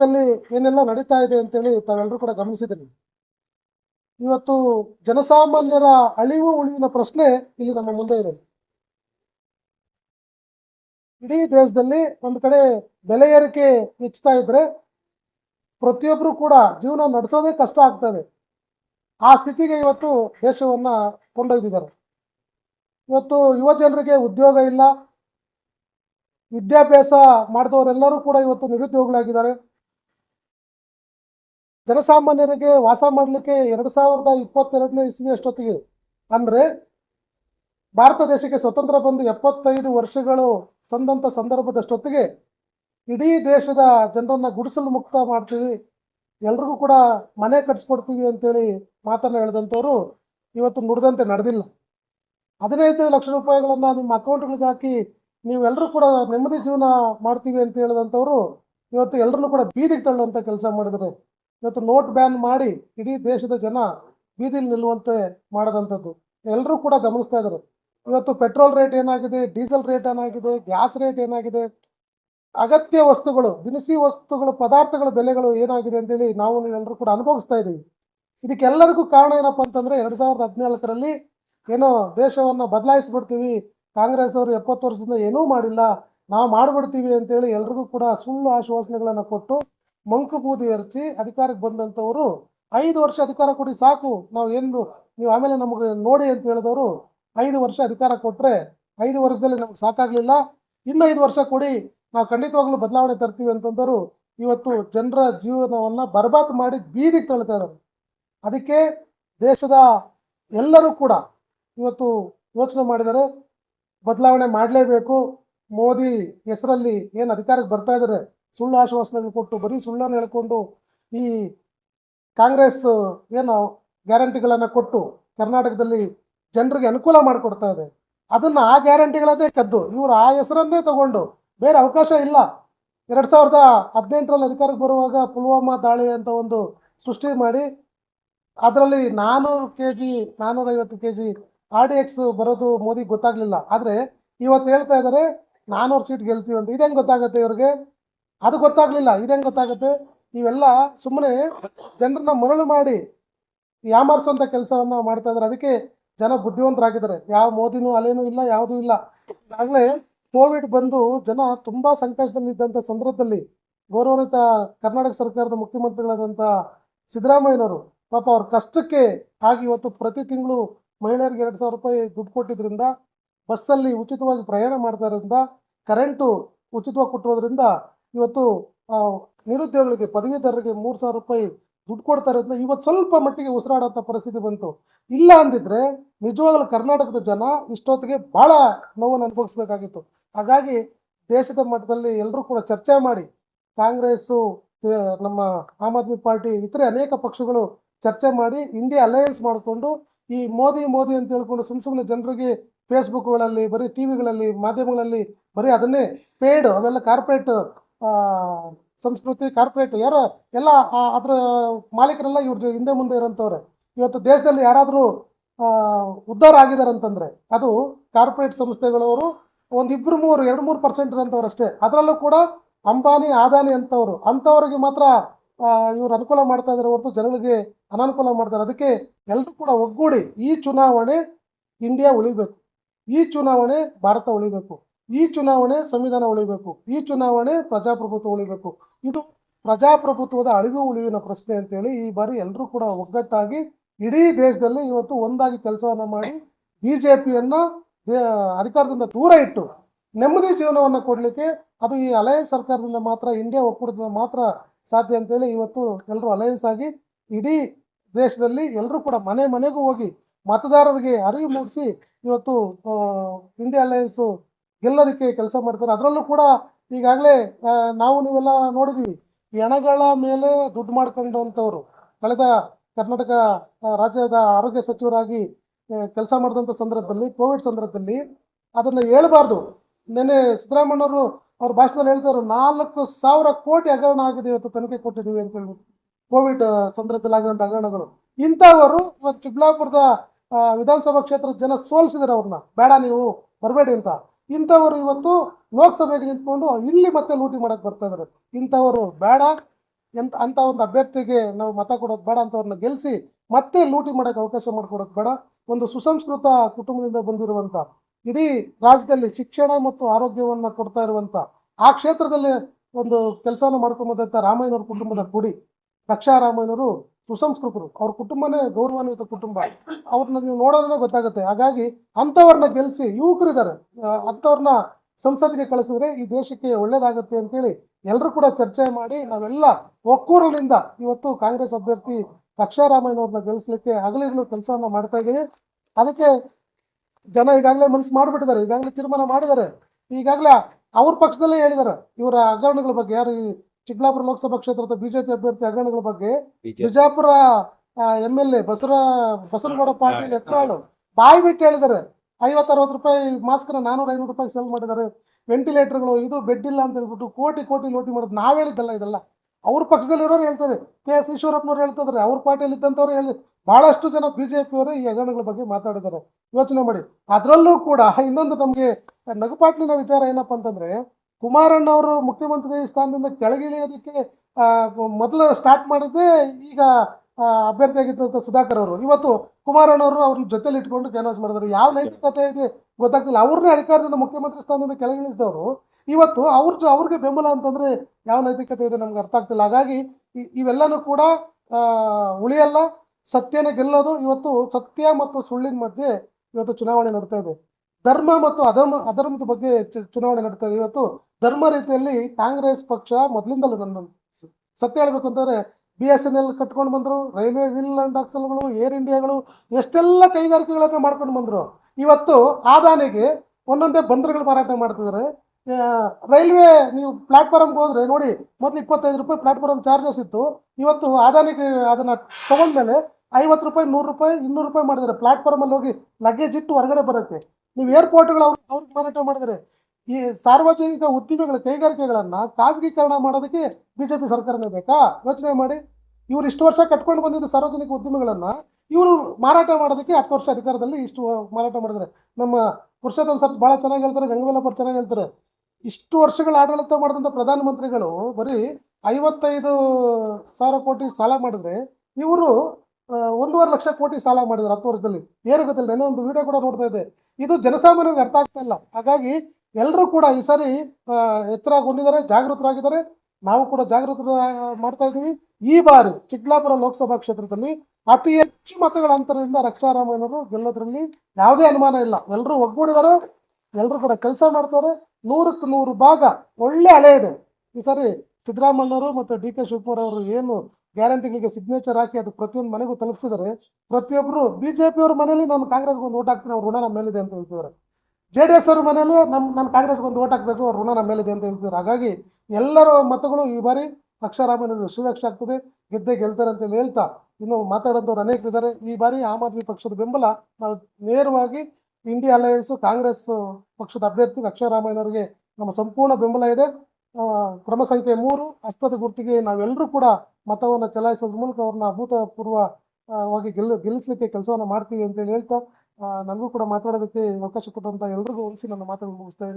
ಅಲ್ಲಿ ಏನೆಲ್ಲ ನಡೀತಾ ಇದೆ ಅಂತೇಳಿ ತಾವೆಲ್ಲರೂ ಕೂಡ ಗಮನಿಸಿದ್ದೀನಿ ಇವತ್ತು ಜನಸಾಮಾನ್ಯರ ಅಳಿವು ಉಳಿವಿನ ಪ್ರಶ್ನೆ ಇಲ್ಲಿ ನಮ್ಮ ಮುಂದೆ ಇದೆ. ಇಡೀ ದೇಶದಲ್ಲಿ ಒಂದು ಕಡೆ ಬೆಲೆ ಏರಿಕೆ ಹೆಚ್ಚುತ್ತಾ ಇದ್ರೆ ಪ್ರತಿಯೊಬ್ಬರು ಕೂಡ ಜೀವನ ನಡೆಸೋದೇ ಕಷ್ಟ ಆಗ್ತದೆ ಆ ಸ್ಥಿತಿಗೆ ಇವತ್ತು ದೇಶವನ್ನ ಕೊಂಡೊಯ್ದಿದ್ದಾರೆ. ಇವತ್ತು ಯುವ ಜನರಿಗೆ ಉದ್ಯೋಗ ಇಲ್ಲ. ವಿದ್ಯಾಭ್ಯಾಸ ಮಾಡಿದವರೆಲ್ಲರೂ ಕೂಡ ಇವತ್ತು ನಿರುದ್ಯೋಗಿಗಳಾಗಿದ್ದಾರೆ. ಜನಸಾಮಾನ್ಯರಿಗೆ ವಾಸ ಮಾಡಲಿಕ್ಕೆ ಎರಡು ಸಾವಿರದ ಇಪ್ಪತ್ತೆರಡನೇ ಇಸ್ವಿ ಅಷ್ಟೊತ್ತಿಗೆ. ಅಂದರೆ ಭಾರತ ದೇಶಕ್ಕೆ ಸ್ವತಂತ್ರ ಬಂದು ಎಪ್ಪತ್ತೈದು ವರ್ಷಗಳು ಸಂದಂಥ ಸಂದರ್ಭದಷ್ಟೊತ್ತಿಗೆ ಇಡೀ ದೇಶದ ಜನರನ್ನು ಗುಡಿಸಲು ಮುಕ್ತ ಮಾಡ್ತೀವಿ. ಎಲ್ರಿಗೂ ಕೂಡ ಮನೆ ಕಟ್ಸ್ಕೊಡ್ತೀವಿ ಅಂತೇಳಿ ಮಾತನ್ನು ಹೇಳಿದಂಥವ್ರು ಇವತ್ತು ನುಡಿದಂತೆ ನಡೆದಿಲ್ಲ. ಹದಿನೈದು ಲಕ್ಷ ರೂಪಾಯಿಗಳನ್ನು ನಿಮ್ಮ ಅಕೌಂಟ್ಗಳಿಗೆ ಹಾಕಿ ನೀವೆಲ್ಲರೂ ಕೂಡ ನೆಮ್ಮದಿ ಜೀವನ ಮಾಡ್ತೀವಿ ಅಂತ ಹೇಳಿದಂಥವ್ರು ಇವತ್ತು ಎಲ್ಲರನ್ನೂ ಕೂಡ ಬೀದಿಗೆ ತಳ್ಳುವಂಥ ಕೆಲಸ ಮಾಡಿದರೆ ಇವತ್ತು ನೋಟ್ ಬ್ಯಾನ್ ಮಾಡಿ ಇಡೀ ದೇಶದ ಜನ ಬೀದಿಲಿ ನಿಲ್ಲುವಂತೆ ಮಾಡದಂಥದ್ದು. ಎಲ್ಲರೂ ಕೂಡ ಗಮನಿಸ್ತಾ ಇದ್ದಾರೆ ಇವತ್ತು ಪೆಟ್ರೋಲ್ ರೇಟ್ ಏನಾಗಿದೆ, ಡೀಸೆಲ್ ರೇಟ್ ಏನಾಗಿದೆ, ಗ್ಯಾಸ್ ರೇಟ್ ಏನಾಗಿದೆ, ಅಗತ್ಯ ವಸ್ತುಗಳು, ದಿನಸಿ ವಸ್ತುಗಳು, ಪದಾರ್ಥಗಳ ಬೆಲೆಗಳು ಏನಾಗಿದೆ ಅಂತೇಳಿ ನಾವು ನೀವೆಲ್ಲರೂ ಕೂಡ ಅನುಭವಿಸ್ತಾ ಇದ್ದೀವಿ ಇದಕ್ಕೆಲ್ಲದಕ್ಕೂ ಕಾರಣ ಏನಪ್ಪ ಅಂತಂದರೆ ಎರಡು ಸಾವಿರದ ಹದಿನಾಲ್ಕರಲ್ಲಿ ಏನೋ ದೇಶವನ್ನು ಬದಲಾಯಿಸ್ಬಿಡ್ತೀವಿ, ಕಾಂಗ್ರೆಸ್ ಅವರು ಎಪ್ಪತ್ತು ವರ್ಷದಿಂದ ಏನೂ ಮಾಡಿಲ್ಲ, ನಾವು ಮಾಡಿಬಿಡ್ತೀವಿ ಅಂತೇಳಿ ಎಲ್ರಿಗೂ ಕೂಡ ಸುಳ್ಳು ಆಶ್ವಾಸನೆಗಳನ್ನು ಕೊಟ್ಟು ಮಂಕು ಬೂದಿ ಅಧಿಕಾರಕ್ಕೆ ಬಂದಂಥವರು ಐದು ವರ್ಷ ಅಧಿಕಾರ ಕೊಡಿ ಸಾಕು. ನಾವು ಏನು ನೀವು ಆಮೇಲೆ ನಮಗೆ ನೋಡಿ ಅಂತ ಹೇಳಿದವರು ಐದು ವರ್ಷ ಅಧಿಕಾರ ಕೊಟ್ಟರೆ ಐದು ವರ್ಷದಲ್ಲಿ ನಮ್ಗೆ ಸಾಕಾಗಲಿಲ್ಲ. ಇನ್ನೂ ಐದು ವರ್ಷ ಕೊಡಿ. ನಾವು ಖಂಡಿತವಾಗ್ಲೂ ಬದಲಾವಣೆ ತರ್ತೀವಿ ಅಂತಂದರು ಇವತ್ತು ಜನರ ಜೀವನವನ್ನು ಬರ್ಬಾದ್ ಮಾಡಿ ಬೀದಿಗೆ ತಳ್ತಾ ಇದ್ದಾರೆ ಅದಕ್ಕೆ ದೇಶದ ಎಲ್ಲರೂ ಕೂಡ ಇವತ್ತು ಯೋಚನೆ ಮಾಡಿದರೆ ಬದಲಾವಣೆ ಮಾಡಲೇಬೇಕು. ಮೋದಿ ಹೆಸರಲ್ಲಿ ಏನು ಅಧಿಕಾರಕ್ಕೆ ಬರ್ತಾ ಇದ್ದಾರೆ ಸುಳ್ಳು ಆಶ್ವಾಸನೆಗಳು ಕೊಟ್ಟು, ಬರೀ ಸುಳ್ಳನ್ನು ಹೇಳ್ಕೊಂಡು ಈ ಕಾಂಗ್ರೆಸ್ ಏನು ಗ್ಯಾರಂಟಿಗಳನ್ನು ಕೊಟ್ಟು ಕರ್ನಾಟಕದಲ್ಲಿ ಜನರಿಗೆ ಅನುಕೂಲ ಮಾಡಿಕೊಡ್ತಾ ಇದೆ. ಅದನ್ನು ಆ ಗ್ಯಾರಂಟಿಗಳನ್ನೇ ಕದ್ದು. ಇವರು ಆ ಹೆಸರನ್ನೇ ತಗೊಂಡು ಬೇರೆ ಅವಕಾಶ ಇಲ್ಲ. ಎರಡು ಸಾವಿರದ ಹದಿನೆಂಟರಲ್ಲಿ ಅಧಿಕಾರಕ್ಕೆ ಬರುವಾಗ ಪುಲ್ವಾಮಾ ದಾಳಿ ಅಂತ ಒಂದು ಸೃಷ್ಟಿ ಮಾಡಿ, ಅದರಲ್ಲಿ ನಾನ್ನೂರು K G ನಾನ್ನೂರೈವತ್ತು K G R D X ಬರೋದು ಮೋದಿಗೆ ಗೊತ್ತಾಗಲಿಲ್ಲ. ಆದರೆ ಇವತ್ತು ಹೇಳ್ತಾ ಇದ್ದಾರೆ ನಾನ್ನೂರು ಸೀಟ್ ಗೆಲ್ತೀವಿ ಅಂತ. ಇದೇನು ಗೊತ್ತಾಗುತ್ತೆ ಇವ್ರಿಗೆ? ಅದು ಗೊತ್ತಾಗಲಿಲ್ಲ. ಇದೇನ್ ಗೊತ್ತಾಗುತ್ತೆ? ಇವೆಲ್ಲ ಸುಮ್ಮನೆ ಜನರನ್ನ ಮರಳು ಮಾಡಿ ಯಾಮಾರಿಸುವಂಥ ಕೆಲಸವನ್ನು ಮಾಡ್ತಾ ಇದ್ದಾರೆ ಅದಕ್ಕೆ ಜನ ಬುದ್ಧಿವಂತರಾಗಿದ್ದಾರೆ. ಯಾವ ಮೋದಿನೂ ಅಲೆನೂ ಇಲ್ಲ, ಯಾವುದೂ ಇಲ್ಲ. ಈಗಾಗಲೇ ಕೋವಿಡ್ ಬಂದು ಜನ ತುಂಬ ಸಂಕಷ್ಟದಲ್ಲಿದ್ದಂಥ ಸಂದರ್ಭದಲ್ಲಿ ಗೌರವಾನ್ವಿತ ಕರ್ನಾಟಕ ಸರ್ಕಾರದ ಮುಖ್ಯಮಂತ್ರಿಗಳಾದಂಥ ಸಿದ್ದರಾಮಯ್ಯನವರು ಪಾಪ ಅವ್ರ ಕಷ್ಟಕ್ಕೆ ಆಗಿ ಇವತ್ತು ಪ್ರತಿ ತಿಂಗಳು ಮಹಿಳೆಯರಿಗೆ ಎರಡು ಸಾವಿರ ರೂಪಾಯಿ ದುಡ್ಡು ಕೊಟ್ಟಿದ್ರಿಂದ, ಬಸ್ಸಲ್ಲಿ ಉಚಿತವಾಗಿ ಪ್ರಯಾಣ ಮಾಡ್ತಾ ಇರೋದ್ರಿಂದ, ಕರೆಂಟು ಉಚಿತವಾಗಿ ಕೊಟ್ಟಿರೋದ್ರಿಂದ ಇವತ್ತು ನಿರುದ್ಯೋಗಿಗಳಿಗೆ ಪದವೀಧರರಿಗೆ ಮೂರು ಸಾವಿರ ರೂಪಾಯಿ ದುಡ್ಡು ಕೊಡ್ತಾರೆ ಅಂತ ಇವತ್ತು ಸ್ವಲ್ಪ ಮಟ್ಟಿಗೆ ಉಸಿರಾಡೋಂಥ ಪರಿಸ್ಥಿತಿ ಬಂತು. ಇಲ್ಲ ಅಂದಿದ್ರೆ ನಿಜವಾಗ್ಲೂ ಕರ್ನಾಟಕದ ಜನ ಇಷ್ಟೊತ್ತಿಗೆ ಭಾಳ ನೋವನ್ನು ಅನುಭವಿಸ್ಬೇಕಾಗಿತ್ತು. ಹಾಗಾಗಿ ದೇಶದ ಮಟ್ಟದಲ್ಲಿ ಎಲ್ಲರೂ ಕೂಡ ಚರ್ಚೆ ಮಾಡಿ, ಕಾಂಗ್ರೆಸ್ಸು ನಮ್ಮ ಆಮ್ ಆದ್ಮಿ ಪಾರ್ಟಿ, ಇತರೆ ಅನೇಕ ಪಕ್ಷಗಳು ಚರ್ಚೆ ಮಾಡಿ, ಇಂಡಿಯಾ ಅಲಯನ್ಸ್ ಮಾಡಿಕೊಂಡು, ಈ ಮೋದಿ ಮೋದಿ ಅಂತ ಹೇಳ್ಕೊಂಡು ಸುಮ್ಮ ಸುಮ್ಮನೆ ಜನರಿಗೆ ಫೇಸ್ಬುಕ್ಗಳಲ್ಲಿ ಬರೀ ಟಿ ವಿಗಳಲ್ಲಿ ಮಾಧ್ಯಮಗಳಲ್ಲಿ ಬರೀ ಅದನ್ನೇ ಪೇಯ್ಡ್ ಅವೆಲ್ಲ ಕಾರ್ಪೊರೇಟ್ ಸಂಸ್ಕೃತಿ, ಕಾರ್ಪೊರೇಟ್ ಯಾರೋ, ಎಲ್ಲ ಅದರ ಮಾಲೀಕರೆಲ್ಲ ಇವ್ರ ಹಿಂದೆ ಮುಂದೆ ಇರೋಂಥವ್ರೆ. ಇವತ್ತು ದೇಶದಲ್ಲಿ ಯಾರಾದರೂ ಉದ್ಧಾರ ಆಗಿದ್ದಾರೆ ಅಂತಂದರೆ ಅದು ಕಾರ್ಪೊರೇಟ್ ಸಂಸ್ಥೆಗಳವರು ಒಂದು ಇಬ್ಬರು ಮೂರು, ಎರಡು ಮೂರು ಪರ್ಸೆಂಟ್ ಇರೋಂಥವ್ರು ಅಷ್ಟೇ. ಅದರಲ್ಲೂ ಕೂಡ ಅಂಬಾನಿ, ಆದಾನಿ ಅಂತವರು ಅಂಥವ್ರಿಗೆ ಮಾತ್ರ ಇವರು ಅನುಕೂಲ ಮಾಡ್ತಾ ಇದ್ದಾರೆ ಹೊರತು ಜನಗಳಿಗೆ ಅನಾನುಕೂಲ ಮಾಡ್ತಾರೆ ಅದಕ್ಕೆ ಎಲ್ಲರೂ ಕೂಡ ಒಗ್ಗೂಡಿ ಈ ಚುನಾವಣೆ ಇಂಡಿಯಾ ಉಳಿಬೇಕು. ಈ ಚುನಾವಣೆ ಭಾರತ ಉಳಿಬೇಕು. ಈ ಚುನಾವಣೆ ಸಂವಿಧಾನ ಉಳಿಬೇಕು, ಈ ಚುನಾವಣೆ ಪ್ರಜಾಪ್ರಭುತ್ವ ಉಳಿಬೇಕು. ಇದು ಪ್ರಜಾಪ್ರಭುತ್ವದ ಅಳಿವು ಉಳಿವಿನ ಪ್ರಶ್ನೆ ಅಂತೇಳಿ ಈ ಬಾರಿ ಎಲ್ಲರೂ ಕೂಡ ಒಗ್ಗಟ್ಟಾಗಿ ಇಡೀ ದೇಶದಲ್ಲಿ ಇವತ್ತು ಒಂದಾಗಿ ಕೆಲಸವನ್ನು ಮಾಡಿ ಬಿ ಜೆ ಪಿಯನ್ನು ಅಧಿಕಾರದಿಂದ ದೂರ ಇಟ್ಟು ನೆಮ್ಮದಿ ಜೀವನವನ್ನು ಕೊಡಲಿಕ್ಕೆ ಅದು ಈ ಅಲಯನ್ಸ್ ಸರ್ಕಾರದಿಂದ ಮಾತ್ರ, ಇಂಡಿಯಾ ಒಕ್ಕೂಟದಿಂದ ಮಾತ್ರ ಸಾಧ್ಯ ಅಂತೇಳಿ ಇವತ್ತು ಎಲ್ಲರೂ ಅಲಯನ್ಸ್ ಆಗಿ ಇಡೀ ದೇಶದಲ್ಲಿ ಎಲ್ಲರೂ ಕೂಡ ಮನೆ ಮನೆಗೂ ಹೋಗಿ ಮತದಾರರಿಗೆ ಅರಿವು ಮೂಡಿಸಿ ಇವತ್ತು ಇಂಡಿಯಾ ಅಲಯನ್ಸು ಗೆಲ್ಲೋದಕ್ಕೆ ಕೆಲಸ ಮಾಡ್ತಾರೆ. ಅದರಲ್ಲೂ ಕೂಡ ಈಗಾಗಲೇ ನಾವು ನೀವೆಲ್ಲ ನೋಡಿದ್ವಿ ಎಣಗಳ ಮೇಲೆ ದುಡ್ಡು ಮಾಡ್ಕೊಂಡಂಥವ್ರು. ಕಳೆದ ಕರ್ನಾಟಕ ರಾಜ್ಯದ ಆರೋಗ್ಯ ಸಚಿವರಾಗಿ ಕೆಲಸ ಮಾಡಿದಂಥ ಸಂದರ್ಭದಲ್ಲಿ, ಕೋವಿಡ್ ಸಂದರ್ಭದಲ್ಲಿ ಅದನ್ನು ಹೇಳ್ಬಾರ್ದು. ನೆನ್ನೆ ಸಿದ್ದರಾಮಣ್ಣವರು ಅವ್ರ ಭಾಷಣದಲ್ಲಿ ಹೇಳ್ತಾರೆ ನಾಲ್ಕು ಸಾವಿರ ಕೋಟಿ ಹಗರಣ ಆಗಿದೆ ಅಂತ ತನಿಖೆ ಕೊಟ್ಟಿದ್ದೀವಿ ಅಂತ ಹೇಳ್ಬಿಟ್ಟು. ಕೋವಿಡ್ ಸಂದರ್ಭದಲ್ಲಿ ಆಗಿರೋಂಥ ಹಗರಣಗಳು. ಇಂಥವರು ಚಿಕ್ಕಬಳ್ಳಾಪುರದ ವಿಧಾನಸಭಾ ಕ್ಷೇತ್ರದ ಜನ ಸೋಲಿಸಿದ್ದಾರೆ ಅವ್ರನ್ನ. ಬೇಡ ನೀವು, ಬರಬೇಡಿ ಅಂತ. ಇಂಥವರು ಇವತ್ತು ಲೋಕಸಭೆಗೆ ನಿಂತ್ಕೊಂಡು ಇಲ್ಲಿ ಮತ್ತೆ ಲೂಟಿ ಮಾಡಕ್ಕೆ ಬರ್ತಾ ಇದ್ದಾರೆ ಇಂಥವರು ಬೇಡ, ಎಂತ, ಅಂತ ಒಂದು ಅಭ್ಯರ್ಥಿಗೆ ನಾವು ಮತ ಕೊಡೋದು ಬೇಡ ಅಂತವ್ರನ್ನ ಗೆಲ್ಲಿಸಿ ಮತ್ತೆ ಲೂಟಿ ಮಾಡಕ್ಕೆ ಅವಕಾಶ ಮಾಡಿಕೊಡೋದು ಬೇಡ. ಒಂದು ಸುಸಂಸ್ಕೃತ ಕುಟುಂಬದಿಂದ ಬಂದಿರುವಂಥ ಇಡೀ ರಾಜ್ಯದಲ್ಲಿ ಶಿಕ್ಷಣ ಮತ್ತು ಆರೋಗ್ಯವನ್ನು ಕೊಡ್ತಾ ಇರುವಂಥ ಆ ಕ್ಷೇತ್ರದಲ್ಲಿ ಒಂದು ಕೆಲಸವನ್ನು ಮಾಡ್ಕೊಂಬಂದಂಥ ರಾಮಯ್ಯನವ್ರ ಕುಟುಂಬದ ಕೂಡಿ. ರಕ್ಷಾ ರಾಮಯ್ಯನವರು ಸುಸಂಸ್ಕೃತರು, ಅವ್ರ ಕುಟುಂಬನೇ ಗೌರವಾನ್ವಿತ ಕುಟುಂಬ. ಅವ್ರನ್ನ ನೀವು ನೋಡೋದ್ರೆ ಗೊತ್ತಾಗುತ್ತೆ. ಹಾಗಾಗಿ ಅಂಥವ್ರನ್ನ ಗೆಲ್ಲಿಸಿ ಯುವಕರಿದ್ದಾರೆ. ಅಂಥವ್ರನ್ನ ಸಂಸತ್ಗೆ ಕಳಿಸಿದ್ರೆ ಈ ದೇಶಕ್ಕೆ ಒಳ್ಳೇದಾಗುತ್ತೆ ಅಂತೇಳಿ ಎಲ್ಲರೂ ಕೂಡ ಚರ್ಚೆ ಮಾಡಿ ನಾವೆಲ್ಲ ಒಕ್ಕೂರಲಿಂದ ಇವತ್ತು ಕಾಂಗ್ರೆಸ್ ಅಭ್ಯರ್ಥಿ ರಕ್ಷಾರಾಮಯ್ಯನವ್ರನ್ನ ಗೆಲ್ಲಿಸ್ಲಿಕ್ಕೆ ಹಗಲಿಗಳು ಕೆಲಸವನ್ನ ಮಾಡ್ತಾ ಇದ್ದೀವಿ ಅದಕ್ಕೆ ಜನ ಈಗಾಗಲೇ ಮನಸ್ಸು ಮಾಡಿಬಿಟ್ಟಿದ್ದಾರೆ. ಈಗಾಗಲೇ ತೀರ್ಮಾನ ಮಾಡಿದ್ದಾರೆ. ಈಗಾಗಲೇ ಅವ್ರ ಪಕ್ಷದಲ್ಲೇ ಹೇಳಿದ್ದಾರೆ. ಇವರ ಹಗರಣಗಳ ಬಗ್ಗೆ ಯಾರು ಈ ಚಿಕ್ಕಬಳ್ಳಾಪುರ ಲೋಕಸಭಾ ಕ್ಷೇತ್ರದ ಬಿಜೆಪಿ ಅಭ್ಯರ್ಥಿ ಹಗರಣಗಳ ಬಗ್ಗೆ ಬಿಜಾಪುರ ಎಂ ಎಲ್ ಎ ಬಸರ ಬಸನಗೌಡ ಪಾಟೀಲ್ ಎತ್ತಾಳು. ಬಾಯಿ ಬಿಟ್ಟು ಹೇಳಿದ್ದಾರೆ. ಐವತ್ತು ಅರವತ್ತು ರೂಪಾಯಿ ಮಾಸ್ಕ್ನ ನಾನೂರ ಐನೂರು ರೂಪಾಯಿ ಸೆಲ್ ಮಾಡಿದ್ದಾರೆ. ವೆಂಟಿಲೇಟರ್ಗಳು ಇದು ಬೆಡ್ ಇಲ್ಲ ಅಂತ ಹೇಳ್ಬಿಟ್ಟು ಕೋಟಿ ಕೋಟಿ ಲೋಟಿ ಮಾಡೋದು ನಾವು ಹೇಳಿದ್ದಲ್ಲ ಇದೆಲ್ಲ. ಅವ್ರ ಪಕ್ಷದಲ್ಲಿರೋರು ಹೇಳ್ತಾರೆ. ಕೆ ಎಸ್ ಈಶ್ವರಪ್ಪನವ್ರು ಹೇಳ್ತಿದ್ದಾರೆ. ಅವ್ರ ಪಾರ್ಟಿಯಲ್ಲಿ ಇದ್ದಂಥವ್ರು ಹೇಳಿ ಭಾಳಷ್ಟು ಜನ ಬಿ ಜೆ ಪಿಯವರು ಈ ಹಗರಣಗಳ ಬಗ್ಗೆ ಮಾತಾಡಿದ್ದಾರೆ. ಯೋಚನೆ ಮಾಡಿ. ಅದರಲ್ಲೂ ಕೂಡ ಇನ್ನೊಂದು ನಮಗೆ ನಗುಪಾಟ್ಲಿನ ವಿಚಾರ ಏನಪ್ಪ ಅಂತಂದರೆ ಕುಮಾರಣ್ಣವರು ಮುಖ್ಯಮಂತ್ರಿ ಸ್ಥಾನದಿಂದ ಕೆಳಗಿಳಿಯೋದಕ್ಕೆ ಮೊದಲು ಸ್ಟಾರ್ಟ್ ಮಾಡಿದ್ದೇ ಈಗ ಅಭ್ಯರ್ಥಿ ಅಭ್ಯರ್ಥಿಯಾಗಿದ್ದಂಥ ಸುಧಾಕರ್ ಅವರು. ಇವತ್ತು ಕುಮಾರಣ್ಣವರು ಅವ್ರನ್ನ ಜೊತೆಲಿ ಇಟ್ಕೊಂಡು ಕ್ಯಾನ್ವಾಸ್ ಮಾಡಿದ್ದಾರೆ. ಯಾವ ನೈತಿಕತೆ ಇದೆ ಗೊತ್ತಾಗ್ತಿಲ್ಲ. ಅವ್ರನ್ನೇ ಅಧಿಕಾರದಿಂದ ಮುಖ್ಯಮಂತ್ರಿ ಸ್ಥಾನದಿಂದ ಕೆಳಗಿಳಿಸಿದವರು. ಇವತ್ತು ಅವ್ರ ಅವ್ರಿಗೆ ಬೆಂಬಲ ಅಂತಂದರೆ ಯಾವ ನೈತಿಕತೆ ಇದೆ ನಮ್ಗೆ ಅರ್ಥ ಆಗ್ತಿಲ್ಲ. ಹಾಗಾಗಿ ಇವೆಲ್ಲನೂ ಕೂಡ ಉಳಿಯಲ್ಲ. ಸತ್ಯನ ಗೆಲ್ಲೋದು ಇವತ್ತು ಸತ್ಯ ಮತ್ತು ಸುಳ್ಳಿನ ಮಧ್ಯೆ ಇವತ್ತು ಚುನಾವಣೆ ನಡೀತಾ ಇದೆ. ಧರ್ಮ ಮತ್ತು ಅಧರ್ಮ, ಅಧರ್ಮದ ಬಗ್ಗೆ ಚುನಾವಣೆ ನಡೀತಾ ಇದೆ. ಇವತ್ತು ಧರ್ಮ ರೀತಿಯಲ್ಲಿ ಕಾಂಗ್ರೆಸ್ ಪಕ್ಷ ಮೊದಲಿಂದಲೂ ನನ್ನ ಸತ್ಯ ಹೇಳ್ಬೇಕು ಅಂತಂದ್ರೆ ಬಿ ಎಸ್ ಎನ್ ಎಲ್ ಕಟ್ಕೊಂಡು ಬಂದರು, ರೈಲ್ವೆ ವಿಲ್ ಅಂಡ್ ಆಕ್ಸಲ್ಗಳು ಏರ್ ಇಂಡಿಯಾಗಳು ಎಷ್ಟೆಲ್ಲ ಕೈಗಾರಿಕೆಗಳನ್ನ ಮಾಡ್ಕೊಂಡು ಬಂದರು. ಇವತ್ತು ಆದಾನಿಗೆ ಒಂದೊಂದೇ ಬಂದರುಗಳು ಮಾರಾಟ ಮಾಡ್ತಿದ್ದಾರೆ. ರೈಲ್ವೆ, ನೀವು ಪ್ಲಾಟ್ಫಾರ್ಮ್ಗೆ ಹೋದ್ರೆ ನೋಡಿ, ಮೊದಲು ಇಪ್ಪತ್ತೈದು ರೂಪಾಯಿ ಪ್ಲಾಟ್ಫಾರ್ಮ್ ಚಾರ್ಜಸ್ ಇತ್ತು. ಇವತ್ತು ಆದಾನಿಗೆ ಅದನ್ನ ತಗೊಂಡ್ಮೇಲೆ ಐವತ್ತು ರೂಪಾಯಿ, ನೂರು ರೂಪಾಯಿ, ಇನ್ನೂರು ರೂಪಾಯಿ ಮಾಡಿದ್ದಾರೆ. ಪ್ಲಾಟ್ಫಾರ್ಮಲ್ಲಿ ಹೋಗಿ ಲಗೇಜ್ ಇಟ್ಟು ಹೊರಗಡೆ ಬರೋಕ್ಕೆ. ನೀವು ಏರ್ಪೋರ್ಟ್ಗಳು ಅವ್ರು ಅವ್ರಿಗೆ ಮಾರಾಟ ಮಾಡಿದ್ದಾರೆ ಈ ಸಾರ್ವಜನಿಕ ಉದ್ದಿಮೆಗಳ ಕೈಗಾರಿಕೆಗಳನ್ನು ಖಾಸಗೀಕರಣ ಮಾಡೋದಕ್ಕೆ ಬಿ ಜೆ ಪಿ ಸರ್ಕಾರನೇ ಬೇಕಾ? ಯೋಚನೆ ಮಾಡಿ. ಇವರು ಇಷ್ಟು ವರ್ಷ ಕಟ್ಕೊಂಡು ಬಂದಿದ್ದ ಸಾರ್ವಜನಿಕ ಉದ್ದಿಮೆಗಳನ್ನು ಇವರು ಮಾರಾಟ ಮಾಡೋದಕ್ಕೆ ಹತ್ತು ವರ್ಷ ಅಧಿಕಾರದಲ್ಲಿ ಇಷ್ಟು ಮಾರಾಟ ಮಾಡಿದ್ರೆ. ನಮ್ಮ ಪುರುಷೋತ್ತಮ್ ಸರ್ ಭಾಳ ಚೆನ್ನಾಗಿ ಹೇಳ್ತಾರೆ ಗಂಗವೆಲ್ಲಪ್ಪರು ಚೆನ್ನಾಗಿ ಹೇಳ್ತಾರೆ. ಇಷ್ಟು ವರ್ಷಗಳ ಆಡಳಿತ ಮಾಡಿದಂಥ ಪ್ರಧಾನಮಂತ್ರಿಗಳು ಬರೀ ಐವತ್ತೈದು ಸಾವಿರ ಕೋಟಿ ಸಾಲ ಮಾಡಿದ್ರೆ ಇವರು ಒಂದೂವರೆ ಲಕ್ಷ ಕೋಟಿ ಸಾಲ ಮಾಡಿದ್ರು ಹತ್ತು ವರ್ಷದಲ್ಲಿ. ಏರುಗತಲ್ಲಿ ನೆನೆ ಒಂದು ವಿಡಿಯೋ ಕೂಡ ನೋಡ್ತಾ ಇದ್ದೆ. ಇದು ಜನಸಾಮಾನ್ಯರಿಗೆ ಅರ್ಥ ಆಗ್ತಾ ಇಲ್ಲ. ಹಾಗಾಗಿ ಎಲ್ಲರೂ ಕೂಡ ಈ ಸಾರಿ ಎಚ್ಚರಗೊಂಡಿದ್ದಾರೆ ಜಾಗೃತರಾಗಿದ್ದಾರೆ. ನಾವು ಕೂಡ ಜಾಗೃತ ಮಾಡ್ತಾ ಇದ್ದೀವಿ. ಈ ಬಾರಿ ಚಿಕ್ಕಬಳ್ಳಾಪುರ ಲೋಕಸಭಾ ಕ್ಷೇತ್ರದಲ್ಲಿ ಅತಿ ಹೆಚ್ಚು ಮತಗಳ ಅಂತರದಿಂದ ರಕ್ಷಾರಾಮಯ್ಯನವರು ಗೆಲ್ಲೋದ್ರಲ್ಲಿ ಯಾವುದೇ ಅನುಮಾನ ಇಲ್ಲ. ಎಲ್ಲರೂ ಒಗ್ಗೂಡಿದ್ದಾರೆ. ಎಲ್ಲರೂ ಕೂಡ ಕೆಲಸ ಮಾಡ್ತಾರೆ. ನೂರಕ್ಕೆ ನೂರು ಭಾಗ ಒಳ್ಳೆ ಅಲೆ ಇದೆ. ಈ ಸಾರಿ ಸಿದ್ದರಾಮಯ್ಯನವರು ಮತ್ತು ಡಿ ಕೆ ಶಿವಕುಮಾರ್ ಅವರು ಏನು ಗ್ಯಾರಂಟಿಗಳಿಗೆ ಸಿಗ್ನೇಚರ್ ಹಾಕಿ ಅದು ಪ್ರತಿಯೊಂದು ಮನೆಗೂ ತಲುಪಿಸಿದ್ದಾರೆ ಪ್ರತಿಯೊಬ್ಬರು ಬಿ ಜೆ ಪಿಯವ್ರ ಮನೇಲಿ ನಾನು ಕಾಂಗ್ರೆಸ್ಗೆ ಒಂದು ಓಟ್ ಹಾಕ್ತೀನಿ, ಅವ್ರ ಋಣ ನಮ್ಮ ಮೇಲಿದೆ ಅಂತ ಹೇಳ್ತಿದ್ದಾರೆ. ಜೆ ಡಿ ಎಸ್ ಅವ್ರ ಮನೇಲಿ ನಮ್ಮ ನಾನು ಕಾಂಗ್ರೆಸ್ಗೆ ಒಂದು ಓಟ್ ಹಾಕಬೇಕು, ಅವ್ರ ಋಣ ನಮ್ಮ ಮೇಲಿದೆ ಅಂತ ಹೇಳ್ತಿದ್ರು. ಹಾಗಾಗಿ ಎಲ್ಲರ ಮತಗಳು ಈ ಬಾರಿ ರಕ್ಷಾರಾಮಯ್ಯನವರು ಸುರಕ್ಷೆ ಆಗ್ತದೆ, ಗೆದ್ದೆ ಗೆಲ್ತಾರೆ ಅಂತೇಳಿ ಹೇಳ್ತಾ ಇನ್ನು ಮಾತಾಡೋದವ್ರು ಅನೇಕರಿದ್ದಾರೆ ಈ ಬಾರಿ ಆಮ್ ಆದ್ಮಿ ಪಕ್ಷದ ಬೆಂಬಲ ನಾವು ನೇರವಾಗಿ ಇಂಡಿಯಾ ಅಲಯನ್ಸ್, ಕಾಂಗ್ರೆಸ್ ಪಕ್ಷದ ಅಭ್ಯರ್ಥಿ ರಕ್ಷಾರಾಮಯ್ಯನವರಿಗೆ ನಮ್ಮ ಸಂಪೂರ್ಣ ಬೆಂಬಲ ಇದೆ. ಕ್ರಮ ಸಂಖ್ಯೆ ಮೂರು, ಹಸ್ತದ ಗುರುತಿಗೆ ನಾವೆಲ್ಲರೂ ಕೂಡ ಮತವನ್ನು ಚಲಾಯಿಸೋದ್ರ ಮೂಲಕ ಅವ್ರನ್ನ ಅಭೂತಪೂರ್ವವಾಗಿ ಗೆಲ್ಲ ಗೆಲ್ಲಿಸಲಿಕ್ಕೆ ಕೆಲಸವನ್ನು ಮಾಡ್ತೀವಿ ಅಂತೇಳಿ ಹೇಳ್ತಾ ನನಗೂ ಕೂಡ ಮಾತಾಡೋದಕ್ಕೆ ಅವಕಾಶ ಕೊಟ್ಟಂತ ಎಲ್ರಿಗೂ ಹೊಲಿಸಿ ನನ್ನ ಮಾತನ್ನು ಮುಗಿಸ್ತಾ ಇದ್ದೀನಿ